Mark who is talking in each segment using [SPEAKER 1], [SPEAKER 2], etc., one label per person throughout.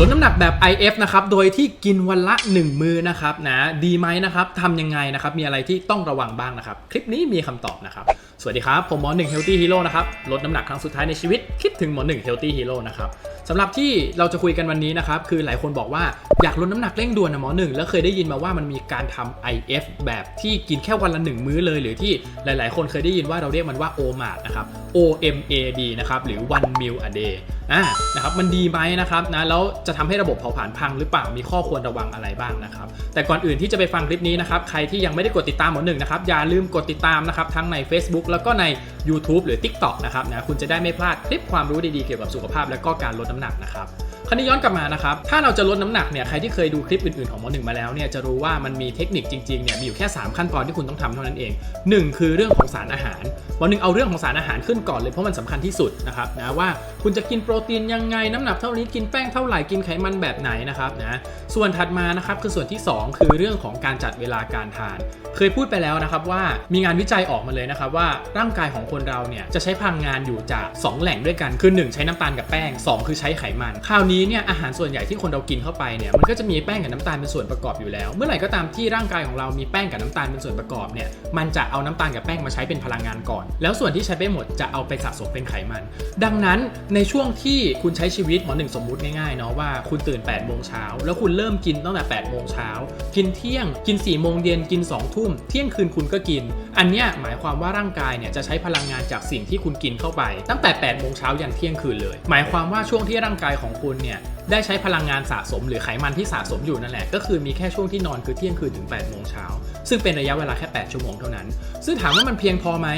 [SPEAKER 1] ลดน้ำหนักแบบ IF นะครับ โดยที่กินวันละ 1 มือนะครับนะ ดีไหมนะครับ ทำยังไงนะครับ มีอะไรที่ต้องระวังบ้างนะครับ คลิปนี้มีคำตอบนะครับ วัสดีครับ ผมหมอหนึ่ง Healthy Hero นะครับ ลดน้ำหนักครั้งสุดท้ายในชีวิต คิดถึงหมอหนึ่ง Healthy Hero นะครับสำหรับที่เราจะคุยกันวันนี้นะครับ คือหลายคนบอกว่าอยากลดน้ำหนักเร่งด่วนนะหมอหนึ่งแล้วเคยได้ยินมาว่ามันมีการทำ IF แบบที่กินแค่วันละ1มื้อเลย หรือที่หลาย ๆ คนเคยได้ยินว่าเราเรียกมันว่า OMAD นะครับ OMAD นะครับหรือ one meal a day อ่านะครับมันดีไหมนะครับนะแล้วจะทำให้ระบบเผาผลาญพังหรือเปล่ามีข้อควรระวังอะไรบ้างนะครับแต่ก่อนอื่นที่จะไปฟังคลิปนี้นะครับใครที่ยังไม่ได้กดติดตามหมอหนึ่งนะครับอย่าลืมกดติดตามนะครับทั้งใน Facebook แแล้วก็ใน YouTube หรือ TikTok นะครับนะคุณจะได้ไม่พลาดคลิปความรู้ดีๆเกี่ยวกับสุขภาพและก็การลดน้ำหนักนะครับคราวนี้ย้อนกลับมานะครับ ถ้าเราจะลดน้ำหนักเนี่ย ใครที่เคยดูคลิปอื่นๆของหมอหนึ่งมาแล้วเนี่ย จะรู้ว่ามันมีเทคนิคจริงๆ เนี่ย มีอยู่แค่ 3 ขั้นตอนที่คุณต้องทำเท่านั้นเอง 1 คือเรื่องของสารอาหาร หมอหนึ่งเอาเรื่องของสารอาหารขึ้นก่อนเลยเพราะมันสำคัญที่สุดนะครับนะว่าคุณจะกินโปรตีนยังไง น้ำหนักเท่านี้ กินแป้งเท่าไหร่ กินไขมันแบบไหนนะครับนะ ส่วนถัดมานะครับคือส่วนที่ 2 คือเรื่องของการจัดเวลาการทาน เคยพูดไปแล้วนะครับว่ามีงานวิจัยออกมาเลยนะครับว่าร่างกายของคนเราเนี่ยจะใช้พลังงานอยู่จาก 2 แหล่งด้วยกันคือ 1 ใช้น้ำตาลกับแป้ง 2 คือใช้ไขมันคราวนี้เนี่ยอาหารส่วนใหญ่ที่คนเรากินเข้าไปเนี่ยมันก็จะมีแป้งกับน้ำตาลเป็นส่วนประกอบอยู่แล้ว เมื่อไหร่ก็ตามที่ร่างกายของเรามีแป้งกับน้ำตาลเป็นส่วนประกอบเนี่ยมันจะเอาน้ำตาลกับแป้งมาใช้เป็นพลังงานก่อน แล้วส่วนที่ใช้ไปหมดจะเอาไปสะสมเป็นไขมัน ดังนั้นในช่วงที่คุณใช้ชีวิตหมอหนึ่งสมมุติง่ายๆเนาะว่าคุณตื่น8ปดโมงเช้าแล้วคุณเริ่มกินตั้งแต่8ปดโมงเช้ากินเที่ยงกิน4ี่โมงเย็นกิน2องทุ่มเที่ยงคืนคุณก็กิน อันเนี้ยหมายความว่าร่างกายเนี่ยจะใช้พลังงานจากสิ่งที่คุณกินเข้าไป ตั้งแต่8ปดโมงเช้ายันเที่ยงคืนเลย หมายความว่าช่วงที่ร่างกายของคุณเนี่ยได้ใช้พลังงานสะสม หรือไขมันที่สะสมอยู่นั่นแหละ ก็คือมีแค่ช่วงที่นอนคือเที่ยงคืนถึง8ปดโมงเช้าซึ่งเป็นระยะเวลาแค่ 8 ชั่วโมงเท่านั้น ซึ่งถามว่ามันเพียงพอไหม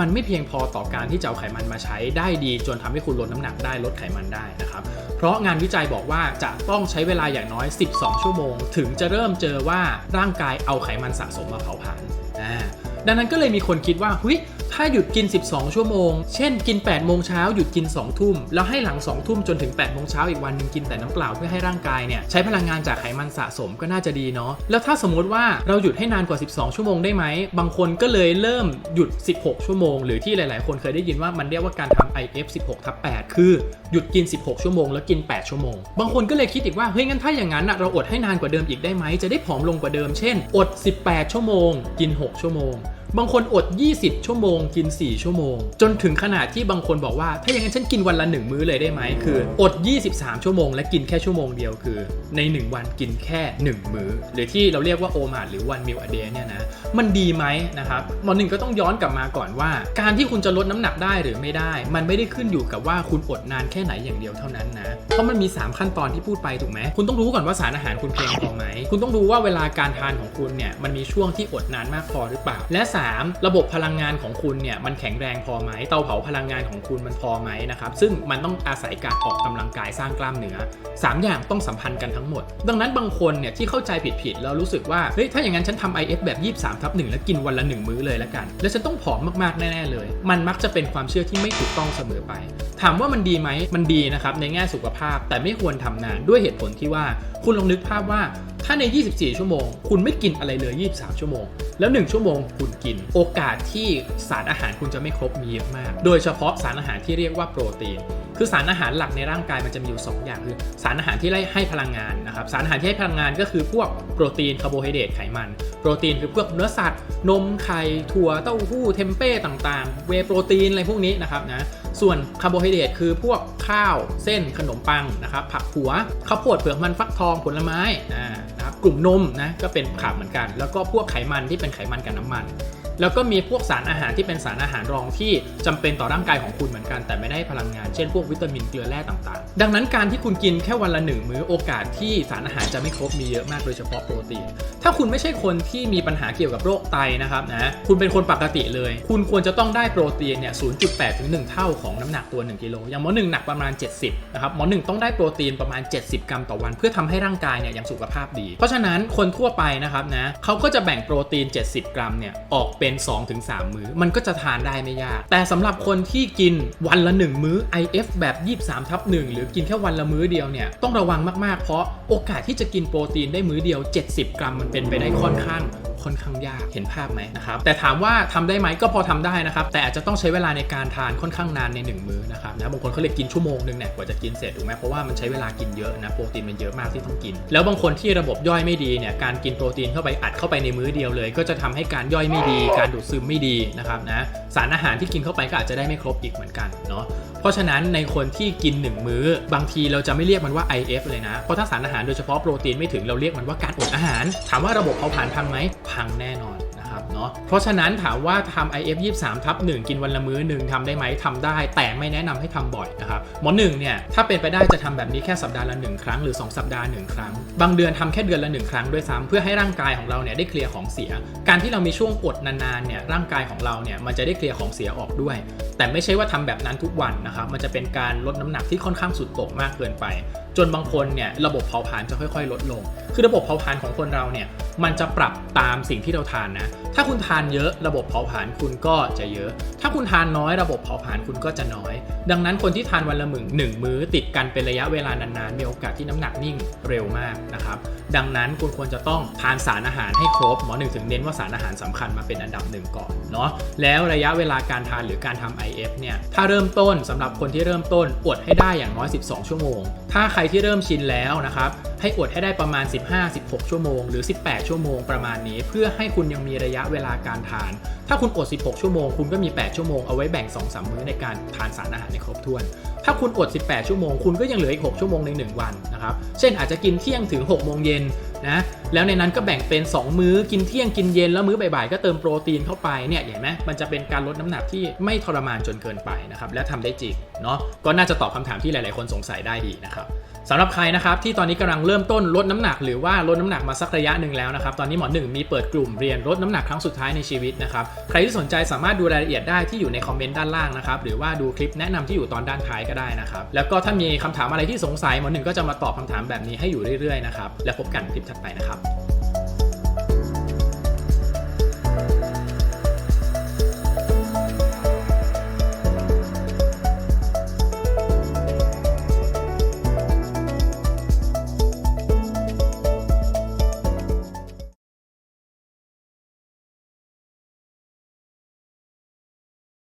[SPEAKER 1] มันไม่เพียงพอต่อการที่จะเอาไขมันมาใช้ได้ดี จนทำให้คุณลดน้ำหนักได้ลดไขมันได้นะครับ เพราะงานวิจัยบอกว่าจะต้องใช้เวลาอย่างน้อย 12 ชั่วโมง ถึงจะเริ่มเจอว่าร่างกายเอาไขมันสะสมมาเผาผลาญดังนั้นก็เลยมีคนคิดว่าเฮ้ย ถ้าหยุดกิน 12 ชั่วโมง เช่น กิน 8 โมงเช้าหยุดกิน 2 ทุ่ม แล้วให้หลัง 2 ทุ่มจนถึง 8 โมงเช้าอีกวันนึงกินแต่น้ำเปล่าเพื่อให้ร่างกายเนี่ยใช้พลังงานจากไขมันสะสมก็น่าจะดีเนาะ แล้วถ้าสมมติว่าเราหยุดให้นานกว่า 12 ชั่วโมงได้ไหม บางคนก็เลยเริ่มหยุด 16 ชั่วโมง หรือที่หลาย ๆ คนเคยได้ยินว่ามันเรียกว่าการทำ IF 16ทับ8คือหยุดกิน 16 ชั่วโมงแล้วกิน 8 ชั่วโมง บางคนก็เลยคิดอีกว่าเฮ้ยงั้นถ้าอย่างนั้นเราอดให้นานกว่าเดิมอีกได้ไหมจะได้ผอมลงกว่าเดิม เช่น อด 18 ชั่วโมง กิน 6 ชั่วโมง บางคนอด 20 ชั่วโมง กิน 4 ชั่วโมง จนถึงขนาดที่บางคนบอกว่า ถ้าอย่างนั้นฉันกินวันละ1มื้อเลยได้ไหมคือ อด 23 ชั่วโมง และกินแค่ชั่วโมงเดียวคือ ใน 1 วันกินแค่ 1 มื้อ หรือที่เราเรียกว่าโอมาหรือวันมิลอเดย์เนี่ยนะมันดีไหมนะครับหมอหนึ่งก็ต้องย้อนกลับมาก่อนว่า การที่คุณจะลดน้ำหนักได้หรือไม่ได้ มันไม่ได้ขึ้นอยู่กับว่าคุณอดนานแค่ไหนอย่างเดียวเท่านั้นนะเพราะมันมี 3 ขั้นตอนที่พูดไปถูกไหมคุณต้องรู้ก่อนว่าสารอาหารคุณเพียงพอไหมคุณต้องรู้ว่าเวลาการทานของคุณเนี่ยมันมีช่วงที่อดนานมากพอหรือเปล่า และ3 ระบบพลังงานของคุณเนี่ยมันแข็งแรงพอไหมเตาเผาพลังงานของคุณมันพอไหมนะครับซึ่งมันต้องอาศัยการออกกำลังกายสร้างกล้ามเนื้อสามอย่างต้องสัมพันธ์กันทั้งหมด ดังนั้นบางคนเนี่ยที่เข้าใจผิดๆแล้วรู้สึกว่าเฮ้ยถ้าอย่างนั้นฉันทำ IF แบบ 23ทับ1แล้วกินวันละ 1 มื้อเลยแล้วกัน แล้วฉันต้องผอมมากๆแน่ๆเลย มันมักจะเป็นความเชื่อที่ไม่ถูกต้องเสมอไป ถามว่ามันดีไหมมันดีนะครับในแง่สุขภาพแต่ไม่ควรทำนานด้วยเหตุผลที่ว่าคุณลองนึกภาพว่า ถ้าใน 24 ชั่วโมง คุณไม่กินอะไรเลย 23 ชั่วโมง แล้ว 1 ชั่วโมงคุณกิน โอกาสที่สารอาหารคุณจะไม่ครบมีเยอะมาก โดยเฉพาะสารอาหารที่เรียกว่าโปรตีน คือสารอาหารหลักในร่างกายมันจะมีอยู่ 2 อย่างคือสารอาหารที่ให้พลังงานนะครับ สารอาหารที่ให้พลังงานก็คือพวกโปรตีนคาร์โบไฮเดรตไขมัน โปรตีนคือพวกเนื้อสัตว์ นมไข่ถั่วเต้าหู้เทมเป้ต่างๆ เวยโปรตีนอะไรพวกนี้นะครับนะ ส่วนคาร์โบไฮเดรตคือพวกข้าวเส้นขนมปังนะครับผักหัวข้าวโพดเปลือกมันฟักทองผลไม้อ่านะครับกลุ่มนมนะก็เป็นขาบเหมือนกัน แล้วก็พวกไขมันที่เป็นไขมันกับน้ำมัน แล้วก็มีพวกสารอาหารที่เป็นสารอาหารรองที่จำเป็นต่อร่างกายของคุณเหมือนกันแต่ไม่ได้พลังงาน เช่นพวกวิตามินเกลือแร่ต่างๆ ดังนั้นการที่คุณกินแค่วันละหนึ่งมื้อโอกาสที่สารอาหารจะไม่ครบมีเยอะมากโดยเฉพาะโปรตีน ถ้าคุณไม่ใช่คนที่มีปัญหาเกี่ยวกับโรคไตนะครับนะคุณเป็นคนปกติเลย คุณควรจะต้องได้โปรตีนเนี่ย 0.8 ถึง 1 เท่าของน้ำหนักตัว 1 กิโล อย่างหมอหนึ่งหนักประมาณ 70 นะครับ หมอหนึ่งต้องได้โปรตีนประมาณ 70 กรัมต่อวัน เพื่อทำให้ร่างกายเนี่ยยังสุขภาพดี เพราะฉะนั้นคนทั่วไปนะครับนะเขาก็จะแบ่งโปรตีน 70 กรัมเนี่ยออกเป็น็น 2-3 มื้อ มันก็จะทานได้ไม่ยาก แต่สำหรับคนที่กินวันละ 1 มื้อ IF แบบ 23ทับ1หรือกินแค่วันละมื้อเดียวเนี่ยต้องระวังมากๆ เพราะโอกาสที่จะกินโปรตีนได้มื้อเดียว 70 กรัมมันเป็นไปได้ค่อนข้าง ค่อนข้างยากเห็นภาพไหมนะครับแต่ถามว่าทำได้ไหมก็พอทำได้นะครับแต่อาจจะต้องใช้เวลาในการทานค่อนข้างนานในหนึ่งมื้อนะครับนะบางคนเขาเลยกินชั่วโมงหนึ่งเนี่ยกว่าจะกินเสร็จถูกไหมเพราะว่ามันใช้เวลากินเยอะนะโปรตีนมันเยอะมากที่ต้องกิน แล้วบางคนที่ระบบย่อยไม่ดีเนี่ยการกินโปรตีนเข้าไปอัดเข้าไปในมื้อเดียวเลย ก็จะทำให้การย่อยไม่ดี การดูดซึมไม่ดีนะครับนะสารอาหารที่กินเข้าไปก็อาจจะได้ไม่ครบอีกเหมือนกันเนาะเพราะฉะนั้นในคนที่กิน 1 มื้อ บางทีเราจะไม่เรียกมันว่า IF เลยนะเพราะถ้าสารอาหารโดยเฉพาะโปรตีนไม่ถึงเราเรียกมันว่าการอดอาหาร ถามว่าระบบเผาผลาญพังไหมพังแน่นอนนะครับเนาะเพราะฉะนั้นถามว่าทำ IF 23ทับ1กินวันละมื้อหนึ่งทำได้ไหมทำได้ แต่ไม่แนะนำให้ทำบ่อยนะครับหมอหนึ่งเนี่ยถ้าเป็นไปได้จะทำแบบนี้แค่สัปดาห์ละหนึ่งครั้งหรือ 2 สัปดาห์หนึ่งครั้ง บางเดือนทำแค่เดือนละหนึ่งครั้งด้วยซ้ำเพื่อให้ร่างกายของเราเนี่ยได้เคลียร์ของเสีย การที่เรามีช่วงอดนานๆเนี่ยร่างกายของเราเนี่ยมันจะได้เคลียร์ของเสียออกด้วย แต่ไม่ใช่ว่าทำแบบนั้นทุกวันนะครับมันจะเป็นการลดน้ำหนักที่ค่อนข้างสุดโต่งมากเกินไป จนบางคนเนี่ยระบบเผาผลาญจะค่อย ๆ ลดลง คือระบบเผาผลาญของคนเราเนี่ยมันจะปรับตามสิ่งที่เราทานนะ ถ้าคุณทานเยอะระบบเผาผลาญคุณก็จะเยอะ ถ้าคุณทานน้อยระบบเผาผลาญคุณก็จะน้อย ดังนั้นคนที่ทานวันละหมึงหนึ่งมื้อติดกันเป็นระยะเวลานานๆมีโอกาสที่น้ำหนักนิ่งเร็วมากนะครับดังนั้นคุณควรจะต้องทานสารอาหารให้ครบหมอหนึ่งถึงเน้นว่าสารอาหารสำคัญมาเป็นอันดับหนึ่งก่อนเนาะแล้วระยะเวลาการทานหรือการทำ IF เนี่ยถ้าเริ่มต้นสำหรับคนที่เริ่มต้นอดให้ได้อย่างน้อย 12 ชั่วโมง ถ้าใครที่เริ่มชินแล้วนะครับ ให้อดให้ได้ประมาณ 15-16 ชั่วโมง หรือ 18 ชั่วโมงประมาณนี้ เพื่อให้คุณยังมีระยะเวลาการทาน ถ้าคุณอด 16 ชั่วโมง คุณก็มี 8 ชั่วโมงเอาไว้แบ่ง 2-3 มื้อในการทานสารอาหารในครบถ้วน ถ้าคุณอด 18 ชั่วโมง คุณก็ยังเหลืออีก 6 ชั่วโมงใน 1 วันนะครับ เช่นอาจจะกินเที่ยงถึง 6 โมงเย็น นะแล้วในนั้นก็แบ่งเป็น 2 มื้อกินเที่ยงกินเย็นแล้วมื้อบ่ายๆก็เติมโปรตีนเข้าไปเนี่ยเห็นไหมมันจะเป็นการลดน้ำหนักที่ไม่ทรมานจนเกินไปนะครับและทำได้จริงเนาะก็น่าจะตอบคำถามที่หลายๆคนสงสัยได้ดีนะครับสำหรับใครนะครับที่ตอนนี้กำลังเริ่มต้นลดน้ำหนัก หรือว่าลดน้ำหนักมาสักระยะหนึ่งแล้วนะครับตอนนี้หมอหนึ่งมีเปิดกลุ่มเรียนลดน้ำหนักครั้งสุดท้ายในชีวิตนะครับใครที่สนใจสามารถดูรายละเอียดได้ที่อยู่ในคอมเมนต์ด้านล่างนะครับหรือว่าดูคลิปแนะนำที่อยู่ตอนด้านท้ายก็ได้นะครับแล้วก็ถ้ามีคำถามอะไรที่สงสัยหมอหนึ่งก็จะมาตอบคำถามแบบนี้ให้อยู่เรื่อยๆนะครับแล้วพบกันคลิปถัดไปนะครับ